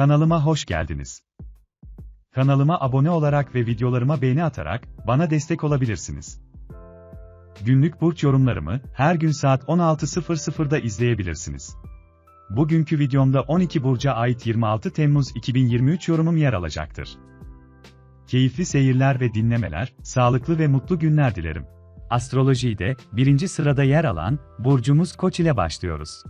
Kanalıma hoş geldiniz. Kanalıma abone olarak ve videolarıma beğeni atarak bana destek olabilirsiniz. Günlük burç yorumlarımı her gün saat 16.00'da izleyebilirsiniz. Bugünkü videomda 12 burca ait 26 Temmuz 2023 yorumum yer alacaktır. Keyifli seyirler ve dinlemeler, sağlıklı ve mutlu günler dilerim. Astrolojide birinci sırada yer alan burcumuz Koç ile başlıyoruz.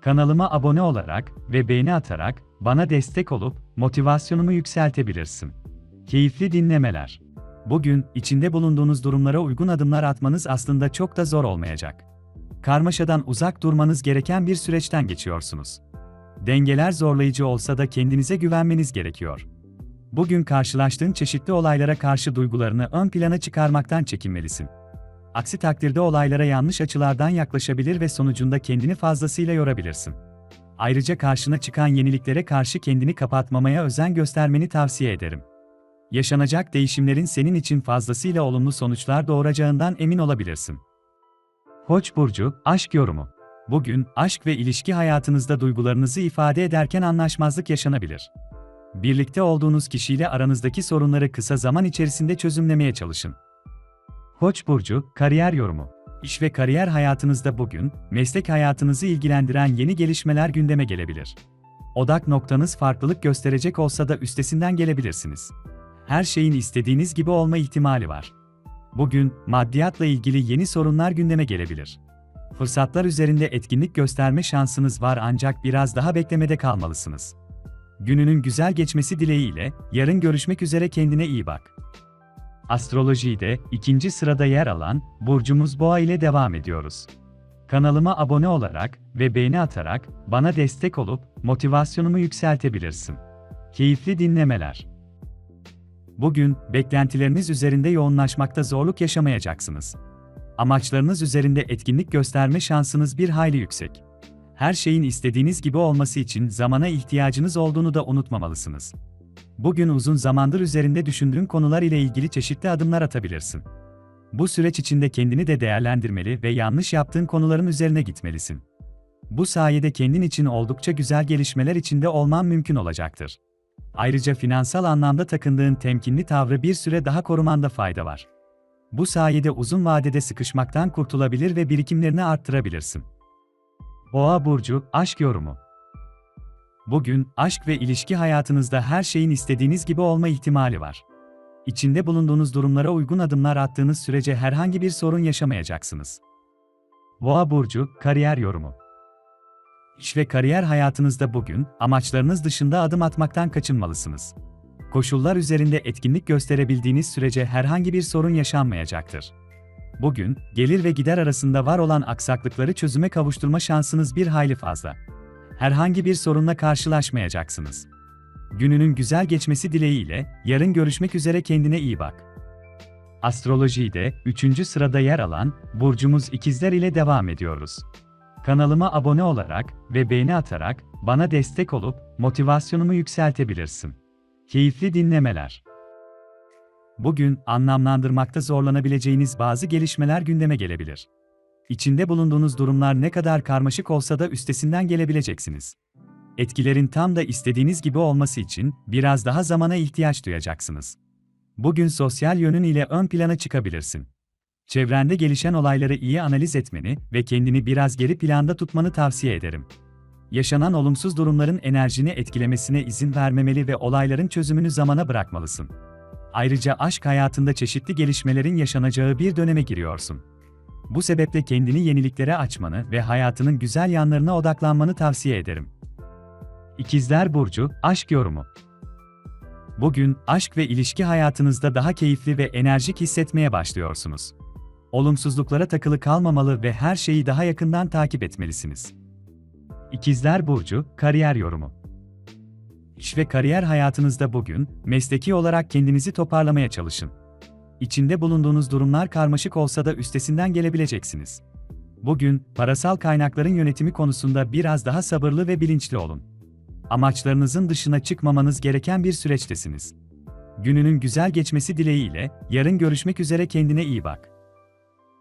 Kanalıma abone olarak ve beğeni atarak bana destek olup motivasyonumu yükseltebilirsin. Keyifli dinlemeler. Bugün içinde bulunduğunuz durumlara uygun adımlar atmanız aslında çok da zor olmayacak. Karmaşadan uzak durmanız gereken bir süreçten geçiyorsunuz. Dengeler zorlayıcı olsa da kendinize güvenmeniz gerekiyor. Bugün karşılaştığın çeşitli olaylara karşı duygularını ön plana çıkarmaktan çekinmelisin. Aksi takdirde olaylara yanlış açılardan yaklaşabilir ve sonucunda kendini fazlasıyla yorabilirsin. Ayrıca karşına çıkan yeniliklere karşı kendini kapatmamaya özen göstermeni tavsiye ederim. Yaşanacak değişimlerin senin için fazlasıyla olumlu sonuçlar doğuracağından emin olabilirsin. Koç burcu, aşk yorumu. Bugün aşk ve ilişki hayatınızda duygularınızı ifade ederken anlaşmazlık yaşanabilir. Birlikte olduğunuz kişiyle aranızdaki sorunları kısa zaman içerisinde çözümlemeye çalışın. Koç burcu, kariyer yorumu. İş ve kariyer hayatınızda bugün, meslek hayatınızı ilgilendiren yeni gelişmeler gündeme gelebilir. Odak noktanız farklılık gösterecek olsa da üstesinden gelebilirsiniz. Her şeyin istediğiniz gibi olma ihtimali var. Bugün, maddiyatla ilgili yeni sorunlar gündeme gelebilir. Fırsatlar üzerinde etkinlik gösterme şansınız var ancak biraz daha beklemede kalmalısınız. Gününün güzel geçmesi dileğiyle, yarın görüşmek üzere kendine iyi bak. Astrolojide ikinci sırada yer alan burcumuz Boğa ile devam ediyoruz. Kanalıma abone olarak ve beğeni atarak bana destek olup motivasyonumu yükseltebilirsin. Keyifli dinlemeler. Bugün beklentileriniz üzerinde yoğunlaşmakta zorluk yaşamayacaksınız. Amaçlarınız üzerinde etkinlik gösterme şansınız bir hayli yüksek. Her şeyin istediğiniz gibi olması için zamana ihtiyacınız olduğunu da unutmamalısınız. Bugün uzun zamandır üzerinde düşündüğün konular ile ilgili çeşitli adımlar atabilirsin. Bu süreç içinde kendini de değerlendirmeli ve yanlış yaptığın konuların üzerine gitmelisin. Bu sayede kendin için oldukça güzel gelişmeler içinde olman mümkün olacaktır. Ayrıca finansal anlamda takındığın temkinli tavrı bir süre daha korumanda fayda var. Bu sayede uzun vadede sıkışmaktan kurtulabilir ve birikimlerini arttırabilirsin. Boğa burcu aşk yorumu Bugün, aşk ve ilişki hayatınızda her şeyin istediğiniz gibi olma ihtimali var. İçinde bulunduğunuz durumlara uygun adımlar attığınız sürece herhangi bir sorun yaşamayacaksınız. Boğa burcu kariyer yorumu. İş ve kariyer hayatınızda bugün amaçlarınız dışında adım atmaktan kaçınmalısınız. Koşullar üzerinde etkinlik gösterebildiğiniz sürece herhangi bir sorun yaşanmayacaktır. Bugün gelir ve gider arasında var olan aksaklıkları çözüme kavuşturma şansınız bir hayli fazla herhangi bir sorunla karşılaşmayacaksınız. Gününün güzel geçmesi dileğiyle, yarın görüşmek üzere kendine iyi bak. Astrolojide 3. sırada yer alan burcumuz ikizler ile devam ediyoruz. Kanalıma abone olarak ve beğeni atarak bana destek olup motivasyonumu yükseltebilirsin. Keyifli dinlemeler. Bugün anlamlandırmakta zorlanabileceğiniz bazı gelişmeler gündeme gelebilir. İçinde bulunduğunuz durumlar ne kadar karmaşık olsa da üstesinden gelebileceksiniz. Etkilerin tam da istediğiniz gibi olması için biraz daha zamana ihtiyaç duyacaksınız. Bugün sosyal yönün ile ön plana çıkabilirsin. Çevrende gelişen olayları iyi analiz etmeni ve kendini biraz geri planda tutmanı tavsiye ederim. Yaşanan olumsuz durumların enerjini etkilemesine izin vermemeli ve olayların çözümünü zamana bırakmalısın. Ayrıca aşk hayatında çeşitli gelişmelerin yaşanacağı bir döneme giriyorsun. Bu sebeple kendini yeniliklere açmanı ve hayatının güzel yanlarına odaklanmanı tavsiye ederim. İkizler Burcu, Aşk Yorumu Bugün, aşk ve ilişki hayatınızda daha keyifli ve enerjik hissetmeye başlıyorsunuz. Olumsuzluklara takılı kalmamalı ve her şeyi daha yakından takip etmelisiniz. İkizler Burcu, Kariyer Yorumu İş ve kariyer hayatınızda bugün, mesleki olarak kendinizi toparlamaya çalışın. İçinde bulunduğunuz durumlar karmaşık olsa da üstesinden gelebileceksiniz. Bugün, parasal kaynakların yönetimi konusunda biraz daha sabırlı ve bilinçli olun. Amaçlarınızın dışına çıkmamanız gereken bir süreçtesiniz. Gününün güzel geçmesi dileğiyle, yarın görüşmek üzere kendine iyi bak.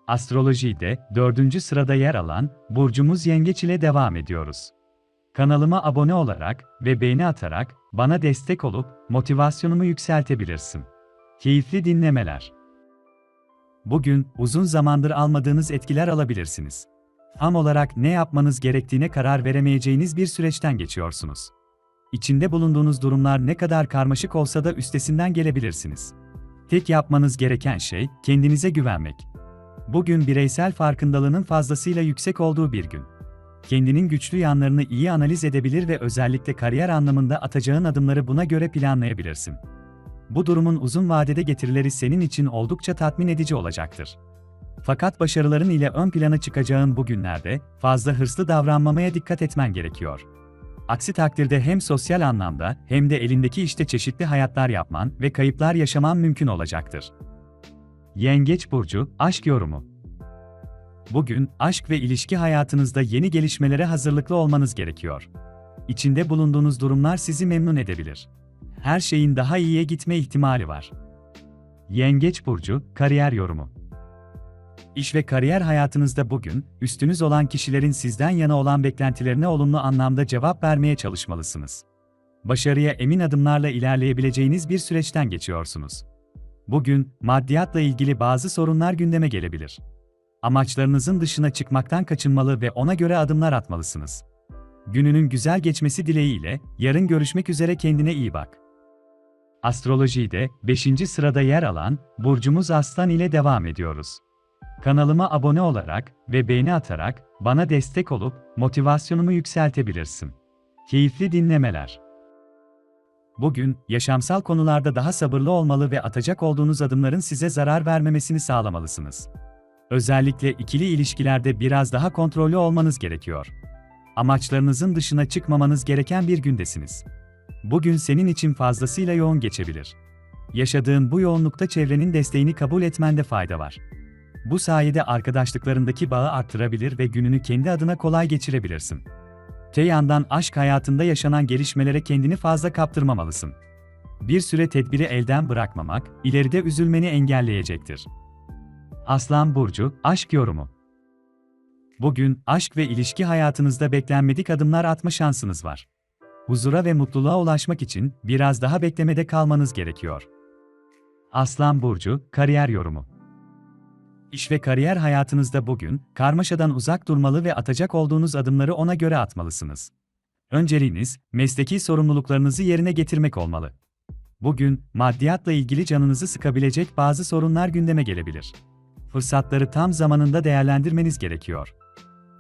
Astrolojide dördüncü sırada yer alan Burcumuz Yengeç ile devam ediyoruz. Kanalıma abone olarak ve beğeni atarak bana destek olup motivasyonumu yükseltebilirsin. Keyifli dinlemeler. Bugün uzun zamandır almadığınız etkiler alabilirsiniz. Tam olarak ne yapmanız gerektiğine karar veremeyeceğiniz bir süreçten geçiyorsunuz. İçinde bulunduğunuz durumlar ne kadar karmaşık olsa da üstesinden gelebilirsiniz. Tek yapmanız gereken şey kendinize güvenmek. Bugün bireysel farkındalığının fazlasıyla yüksek olduğu bir gün. Kendinin güçlü yanlarını iyi analiz edebilir ve özellikle kariyer anlamında atacağın adımları buna göre planlayabilirsin. Bu durumun uzun vadede getirileri senin için oldukça tatmin edici olacaktır. Fakat başarıların ile ön plana çıkacağın bu günlerde fazla hırslı davranmamaya dikkat etmen gerekiyor. Aksi takdirde hem sosyal anlamda hem de elindeki işte çeşitli hayatlar yapman ve kayıplar yaşaman mümkün olacaktır. Yengeç burcu aşk yorumu. Bugün aşk ve ilişki hayatınızda yeni gelişmelere hazırlıklı olmanız gerekiyor. İçinde bulunduğunuz durumlar sizi memnun edebilir. Her şeyin daha iyiye gitme ihtimali var. Yengeç burcu kariyer yorumu. İş ve kariyer hayatınızda bugün, üstünüz olan kişilerin sizden yana olan beklentilerine olumlu anlamda cevap vermeye çalışmalısınız. Başarıya emin adımlarla ilerleyebileceğiniz bir süreçten geçiyorsunuz. Bugün, maddiyatla ilgili bazı sorunlar gündeme gelebilir. Amaçlarınızın dışına çıkmaktan kaçınmalı ve ona göre adımlar atmalısınız. Gününün güzel geçmesi dileğiyle, yarın görüşmek üzere kendine iyi bak. Astrolojide 5. sırada yer alan burcumuz Aslan ile devam ediyoruz. Kanalıma abone olarak ve beğeni atarak bana destek olup motivasyonumu yükseltebilirsin. Keyifli dinlemeler. Bugün yaşamsal konularda daha sabırlı olmalı ve atacak olduğunuz adımların size zarar vermemesini sağlamalısınız. Özellikle ikili ilişkilerde biraz daha kontrollü olmanız gerekiyor. Amaçlarınızın dışına çıkmamanız gereken bir gündesiniz. Bugün senin için fazlasıyla yoğun geçebilir. Yaşadığın bu yoğunlukta çevrenin desteğini kabul etmende fayda var. Bu sayede arkadaşlıklarındaki bağı arttırabilir ve gününü kendi adına kolay geçirebilirsin. Te yandan aşk hayatında yaşanan gelişmelere kendini fazla kaptırmamalısın. Bir süre tedbiri elden bırakmamak, ileride üzülmeni engelleyecektir. Aslan Burcu, Aşk Yorumu Bugün, aşk ve ilişki hayatınızda beklenmedik adımlar atma şansınız var. Huzura ve mutluluğa ulaşmak için biraz daha beklemede kalmanız gerekiyor. Aslan Burcu, Kariyer Yorumu İş ve kariyer hayatınızda bugün, karmaşadan uzak durmalı ve atacak olduğunuz adımları ona göre atmalısınız. Önceliğiniz, mesleki sorumluluklarınızı yerine getirmek olmalı. Bugün, maddiyatla ilgili canınızı sıkabilecek bazı sorunlar gündeme gelebilir. Fırsatları tam zamanında değerlendirmeniz gerekiyor.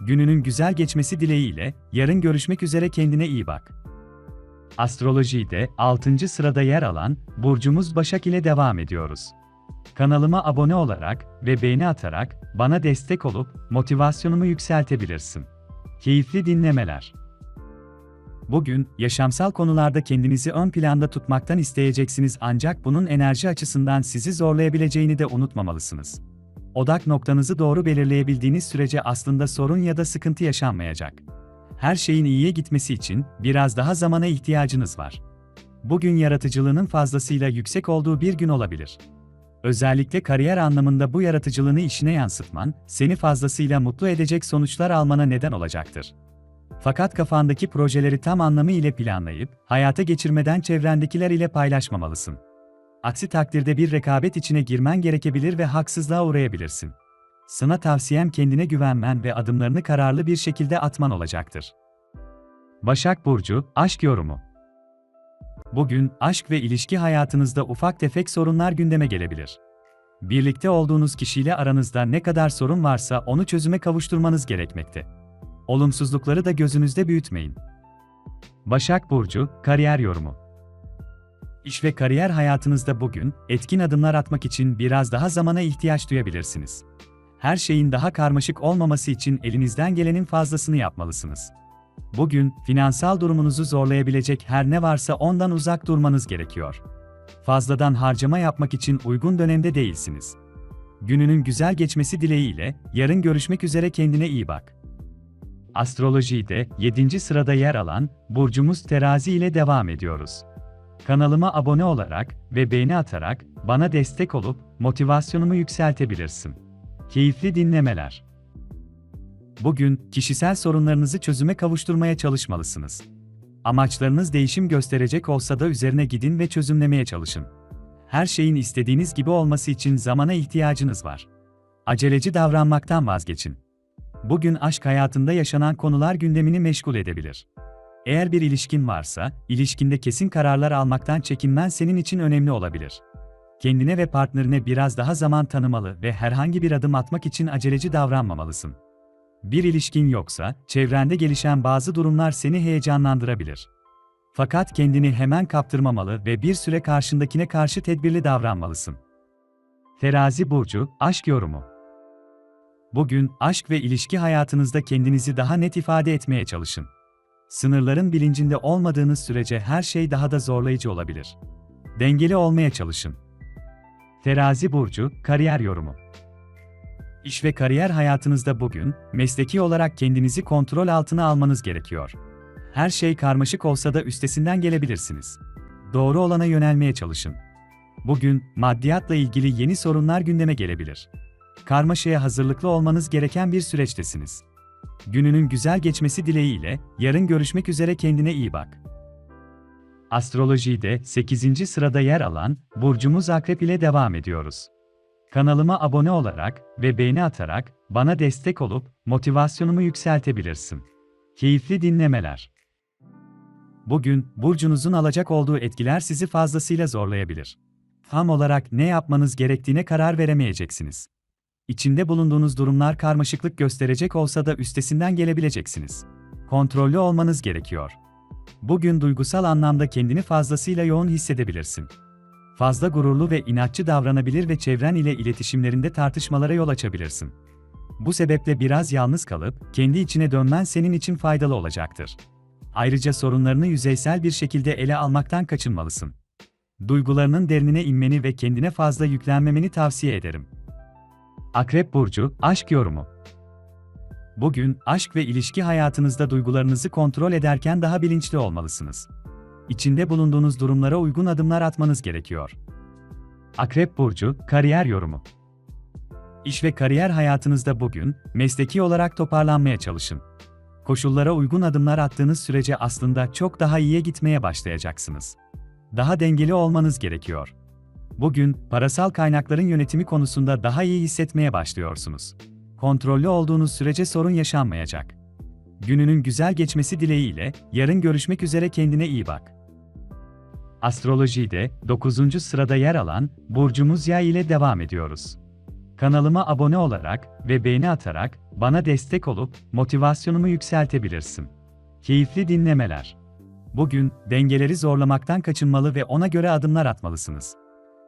Gününün güzel geçmesi dileğiyle, yarın görüşmek üzere kendine iyi bak. Astrolojide 6. sırada yer alan burcumuz Başak ile devam ediyoruz. Kanalıma abone olarak ve beğeni atarak bana destek olup motivasyonumu yükseltebilirsin. Keyifli dinlemeler. Bugün yaşamsal konularda kendinizi ön planda tutmaktan isteyeceksiniz ancak bunun enerji açısından sizi zorlayabileceğini de unutmamalısınız. Odak noktanızı doğru belirleyebildiğiniz sürece aslında sorun ya da sıkıntı yaşanmayacak. Her şeyin iyiye gitmesi için biraz daha zamana ihtiyacınız var. Bugün yaratıcılığının fazlasıyla yüksek olduğu bir gün olabilir. Özellikle kariyer anlamında bu yaratıcılığını işine yansıtman, seni fazlasıyla mutlu edecek sonuçlar almana neden olacaktır. Fakat kafandaki projeleri tam anlamı ile planlayıp, hayata geçirmeden çevrendekiler ile paylaşmamalısın. Aksi takdirde bir rekabet içine girmen gerekebilir ve haksızlığa uğrayabilirsin. Sana tavsiyem kendine güvenmen ve adımlarını kararlı bir şekilde atman olacaktır. Başak Burcu, Aşk Yorumu Bugün, aşk ve ilişki hayatınızda ufak tefek sorunlar gündeme gelebilir. Birlikte olduğunuz kişiyle aranızda ne kadar sorun varsa onu çözüme kavuşturmanız gerekmekte. Olumsuzlukları da gözünüzde büyütmeyin. Başak Burcu, Kariyer Yorumu İş ve kariyer hayatınızda bugün, etkin adımlar atmak için biraz daha zamana ihtiyaç duyabilirsiniz. Her şeyin daha karmaşık olmaması için elinizden gelenin fazlasını yapmalısınız. Bugün, finansal durumunuzu zorlayabilecek her ne varsa ondan uzak durmanız gerekiyor. Fazladan harcama yapmak için uygun dönemde değilsiniz. Gününün güzel geçmesi dileğiyle, yarın görüşmek üzere kendine iyi bak. Astrolojide 7. sırada yer alan burcumuz Terazi ile devam ediyoruz. Kanalıma abone olarak ve beğeni atarak bana destek olup motivasyonumu yükseltebilirsin. Keyifli dinlemeler. Bugün, kişisel sorunlarınızı çözüme kavuşturmaya çalışmalısınız. Amaçlarınız değişim gösterecek olsa da üzerine gidin ve çözümlemeye çalışın. Her şeyin istediğiniz gibi olması için zamana ihtiyacınız var. Aceleci davranmaktan vazgeçin. Bugün aşk hayatında yaşanan konular gündemini meşgul edebilir. Eğer bir ilişkin varsa, ilişkinde kesin kararlar almaktan çekinmen senin için önemli olabilir. Kendine ve partnerine biraz daha zaman tanımalı ve herhangi bir adım atmak için aceleci davranmamalısın. Bir ilişkin yoksa, çevrende gelişen bazı durumlar seni heyecanlandırabilir. Fakat kendini hemen kaptırmamalı ve bir süre karşındakine karşı tedbirli davranmalısın. Terazi burcu, aşk yorumu. Bugün aşk ve ilişki hayatınızda kendinizi daha net ifade etmeye çalışın. Sınırların bilincinde olmadığınız sürece her şey daha da zorlayıcı olabilir. Dengeli olmaya çalışın. Terazi burcu, kariyer yorumu. İş ve kariyer hayatınızda bugün, mesleki olarak kendinizi kontrol altına almanız gerekiyor. Her şey karmaşık olsa da üstesinden gelebilirsiniz. Doğru olana yönelmeye çalışın. Bugün, maddiyatla ilgili yeni sorunlar gündeme gelebilir. Karmaşaya hazırlıklı olmanız gereken bir süreçtesiniz. Gününün güzel geçmesi dileğiyle, yarın görüşmek üzere kendine iyi bak. Astrolojide 8. sırada yer alan burcumuz Akrep ile devam ediyoruz. Kanalıma abone olarak ve beğeni atarak bana destek olup motivasyonumu yükseltebilirsin. Keyifli dinlemeler. Bugün burcunuzun alacak olduğu etkiler sizi fazlasıyla zorlayabilir. Tam olarak ne yapmanız gerektiğine karar veremeyeceksiniz. İçinde bulunduğunuz durumlar karmaşıklık gösterecek olsa da üstesinden gelebileceksiniz. Kontrollü olmanız gerekiyor. Bugün duygusal anlamda kendini fazlasıyla yoğun hissedebilirsin. Fazla gururlu ve inatçı davranabilir ve çevren ile iletişimlerinde tartışmalara yol açabilirsin. Bu sebeple biraz yalnız kalıp kendi içine dönmen senin için faydalı olacaktır. Ayrıca sorunlarını yüzeysel bir şekilde ele almaktan kaçınmalısın. Duygularının derinine inmeni ve kendine fazla yüklenmemeni tavsiye ederim. Akrep burcu aşk yorumu. Bugün aşk ve ilişki hayatınızda duygularınızı kontrol ederken daha bilinçli olmalısınız. İçinde bulunduğunuz durumlara uygun adımlar atmanız gerekiyor. Akrep burcu kariyer yorumu. İş ve kariyer hayatınızda bugün mesleki olarak toparlanmaya çalışın. Koşullara uygun adımlar attığınız sürece aslında çok daha iyiye gitmeye başlayacaksınız. Daha dengeli olmanız gerekiyor. Bugün parasal kaynakların yönetimi konusunda daha iyi hissetmeye başlıyorsunuz. Kontrollü olduğunuz sürece sorun yaşanmayacak. Gününün güzel geçmesi dileğiyle yarın görüşmek üzere kendine iyi bak. Astrolojide 9. sırada yer alan burcumuz Yay ile devam ediyoruz. Kanalıma abone olarak ve beğeni atarak bana destek olup motivasyonumu yükseltebilirsin. Keyifli dinlemeler. Bugün dengeleri zorlamaktan kaçınmalı ve ona göre adımlar atmalısınız.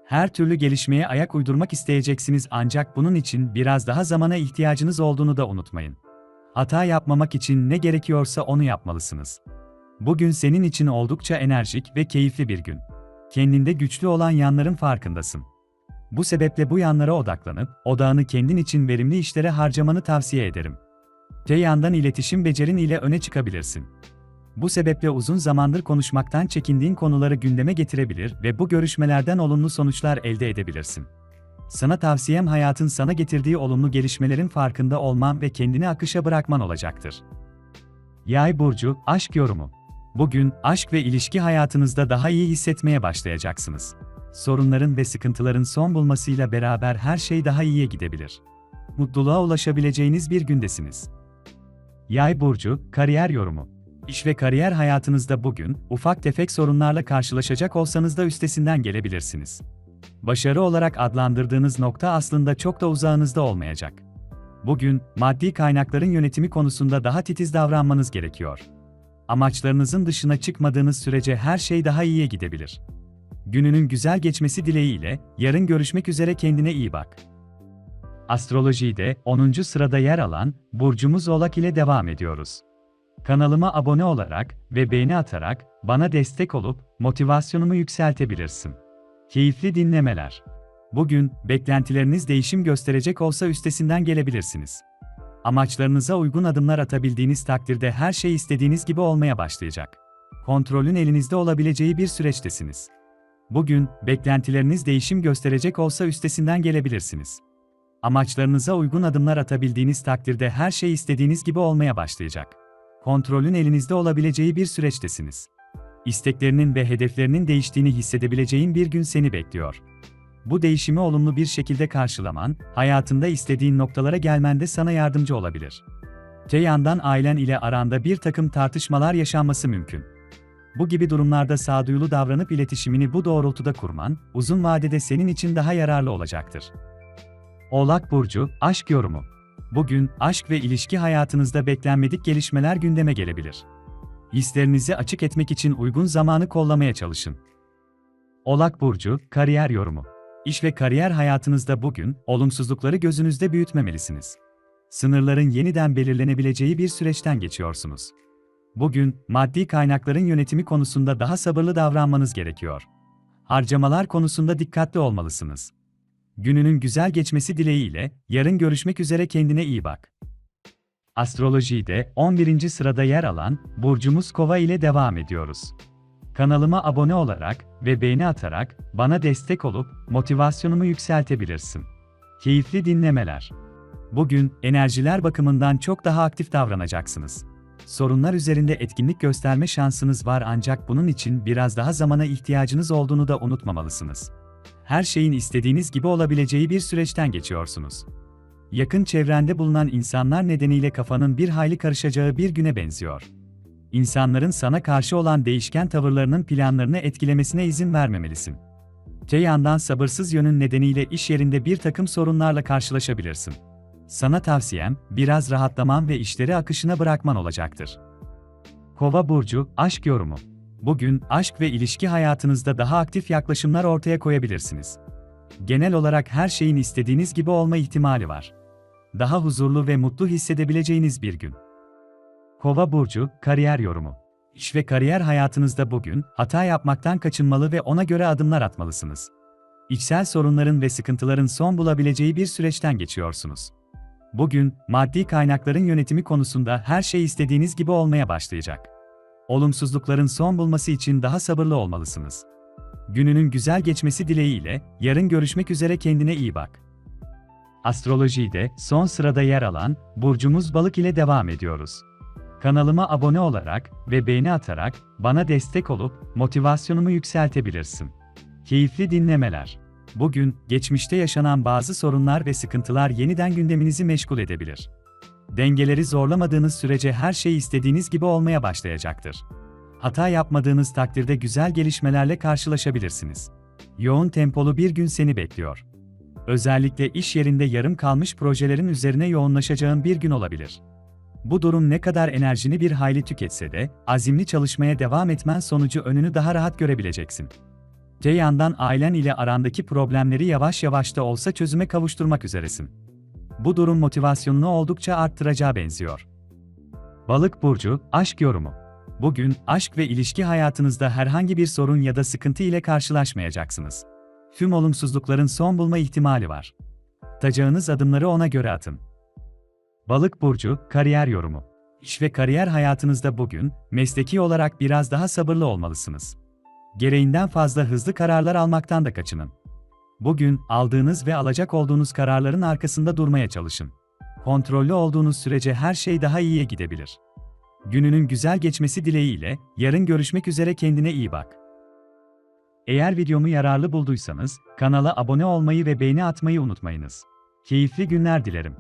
Her türlü gelişmeye ayak uydurmak isteyeceksiniz ancak bunun için biraz daha zamana ihtiyacınız olduğunu da unutmayın. Hata yapmamak için ne gerekiyorsa onu yapmalısınız. Bugün senin için oldukça enerjik ve keyifli bir gün. Kendinde güçlü olan yanların farkındasın. Bu sebeple bu yanlara odaklanıp, odağını kendin için verimli işlere harcamanı tavsiye ederim. Te yandan iletişim becerin ile öne çıkabilirsin. Bu sebeple uzun zamandır konuşmaktan çekindiğin konuları gündeme getirebilir ve bu görüşmelerden olumlu sonuçlar elde edebilirsin. Sana tavsiyem hayatın sana getirdiği olumlu gelişmelerin farkında olman ve kendini akışa bırakman olacaktır. Yay burcu aşk yorumu. Bugün aşk ve ilişki hayatınızda daha iyi hissetmeye başlayacaksınız. Sorunların ve sıkıntıların son bulmasıyla beraber her şey daha iyiye gidebilir. Mutluluğa ulaşabileceğiniz bir gündesiniz. Yay burcu kariyer yorumu. İş ve kariyer hayatınızda bugün ufak tefek sorunlarla karşılaşacak olsanız da üstesinden gelebilirsiniz. Başarı olarak adlandırdığınız nokta aslında çok da uzağınızda olmayacak. Bugün maddi kaynakların yönetimi konusunda daha titiz davranmanız gerekiyor. Amaçlarınızın dışına çıkmadığınız sürece her şey daha iyiye gidebilir. Gününün güzel geçmesi dileğiyle yarın görüşmek üzere kendine iyi bak. Astrolojide 10. sırada yer alan burcumuz Oğlak ile devam ediyoruz. Kanalıma abone olarak ve beğeni atarak bana destek olup motivasyonumu yükseltebilirsin. Keyifli dinlemeler. Bugün beklentileriniz değişim gösterecek olsa üstesinden gelebilirsiniz. Amaçlarınıza uygun adımlar atabildiğiniz takdirde her şey istediğiniz gibi olmaya başlayacak. Kontrolün elinizde olabileceği bir süreçtesiniz. Bugün beklentileriniz değişim gösterecek olsa üstesinden gelebilirsiniz. Amaçlarınıza uygun adımlar atabildiğiniz takdirde her şey istediğiniz gibi olmaya başlayacak. Kontrolün elinizde olabileceği bir süreçtesiniz. İsteklerinin ve hedeflerinin değiştiğini hissedebileceğin bir gün seni bekliyor. Bu değişimi olumlu bir şekilde karşılaman, hayatında istediğin noktalara gelmende sana yardımcı olabilir. Te yandan ailen ile aranda bir takım tartışmalar yaşanması mümkün. Bu gibi durumlarda sağduyulu davranıp iletişimini bu doğrultuda kurman, uzun vadede senin için daha yararlı olacaktır. Oğlak Burcu, Aşk Yorumu Bugün, aşk ve ilişki hayatınızda beklenmedik gelişmeler gündeme gelebilir. Hislerinizi açık etmek için uygun zamanı kollamaya çalışın. Oğlak Burcu, Kariyer Yorumu İş ve kariyer hayatınızda bugün, olumsuzlukları gözünüzde büyütmemelisiniz. Sınırların yeniden belirlenebileceği bir süreçten geçiyorsunuz. Bugün, maddi kaynakların yönetimi konusunda daha sabırlı davranmanız gerekiyor. Harcamalar konusunda dikkatli olmalısınız. Gününün güzel geçmesi dileğiyle, yarın görüşmek üzere kendine iyi bak. Astrolojide 11. sırada yer alan burcumuz Kova ile devam ediyoruz. Kanalıma abone olarak ve beğeni atarak bana destek olup motivasyonumu yükseltebilirsin. Keyifli dinlemeler. Bugün enerjiler bakımından çok daha aktif davranacaksınız. Sorunlar üzerinde etkinlik gösterme şansınız var ancak bunun için biraz daha zamana ihtiyacınız olduğunu da unutmamalısınız. Her şeyin istediğiniz gibi olabileceği bir süreçten geçiyorsunuz. Yakın çevrende bulunan insanlar nedeniyle kafanın bir hayli karışacağı bir güne benziyor. İnsanların sana karşı olan değişken tavırlarının planlarını etkilemesine izin vermemelisin. Te yandan sabırsız yönün nedeniyle iş yerinde bir takım sorunlarla karşılaşabilirsin. Sana tavsiyem, biraz rahatlaman ve işleri akışına bırakman olacaktır. Kova burcu, aşk yorumu. Bugün aşk ve ilişki hayatınızda daha aktif yaklaşımlar ortaya koyabilirsiniz. Genel olarak her şeyin istediğiniz gibi olma ihtimali var. Daha huzurlu ve mutlu hissedebileceğiniz bir gün. Kova burcu, kariyer yorumu. İş ve kariyer hayatınızda bugün hata yapmaktan kaçınmalı ve ona göre adımlar atmalısınız. İçsel sorunların ve sıkıntıların son bulabileceği bir süreçten geçiyorsunuz. Bugün maddi kaynakların yönetimi konusunda her şey istediğiniz gibi olmaya başlayacak. Olumsuzlukların son bulması için daha sabırlı olmalısınız. Gününün güzel geçmesi dileğiyle yarın görüşmek üzere kendine iyi bak. Astrolojide son sırada yer alan burcumuz Balık ile devam ediyoruz. Kanalıma abone olarak ve beğeni atarak bana destek olup motivasyonumu yükseltebilirsin. Keyifli dinlemeler. Bugün geçmişte yaşanan bazı sorunlar ve sıkıntılar yeniden gündeminizi meşgul edebilir. Dengeleri zorlamadığınız sürece her şey istediğiniz gibi olmaya başlayacaktır. Hata yapmadığınız takdirde güzel gelişmelerle karşılaşabilirsiniz. Yoğun tempolu bir gün seni bekliyor. Özellikle iş yerinde yarım kalmış projelerin üzerine yoğunlaşacağın bir gün olabilir. Bu durum ne kadar enerjini bir hayli tüketse de, azimli çalışmaya devam etmen sonucu önünü daha rahat görebileceksin. Te yandan ailen ile arandaki problemleri yavaş yavaş da olsa çözüme kavuşturmak üzeresin. Bu durum motivasyonunu oldukça arttıracağı benziyor. Balık burcu, aşk yorumu. Bugün aşk ve ilişki hayatınızda herhangi bir sorun ya da sıkıntı ile karşılaşmayacaksınız. Tüm olumsuzlukların son bulma ihtimali var. Atacağınız adımları ona göre atın. Balık burcu, kariyer yorumu. İş ve kariyer hayatınızda bugün mesleki olarak biraz daha sabırlı olmalısınız. Gereğinden fazla hızlı kararlar almaktan da kaçının. Bugün aldığınız ve alacak olduğunuz kararların arkasında durmaya çalışın. Kontrollü olduğunuz sürece her şey daha iyiye gidebilir. Gününün güzel geçmesi dileğiyle yarın görüşmek üzere kendine iyi bak. Eğer videomu yararlı bulduysanız kanala abone olmayı ve beğeni atmayı unutmayınız. Keyifli günler dilerim.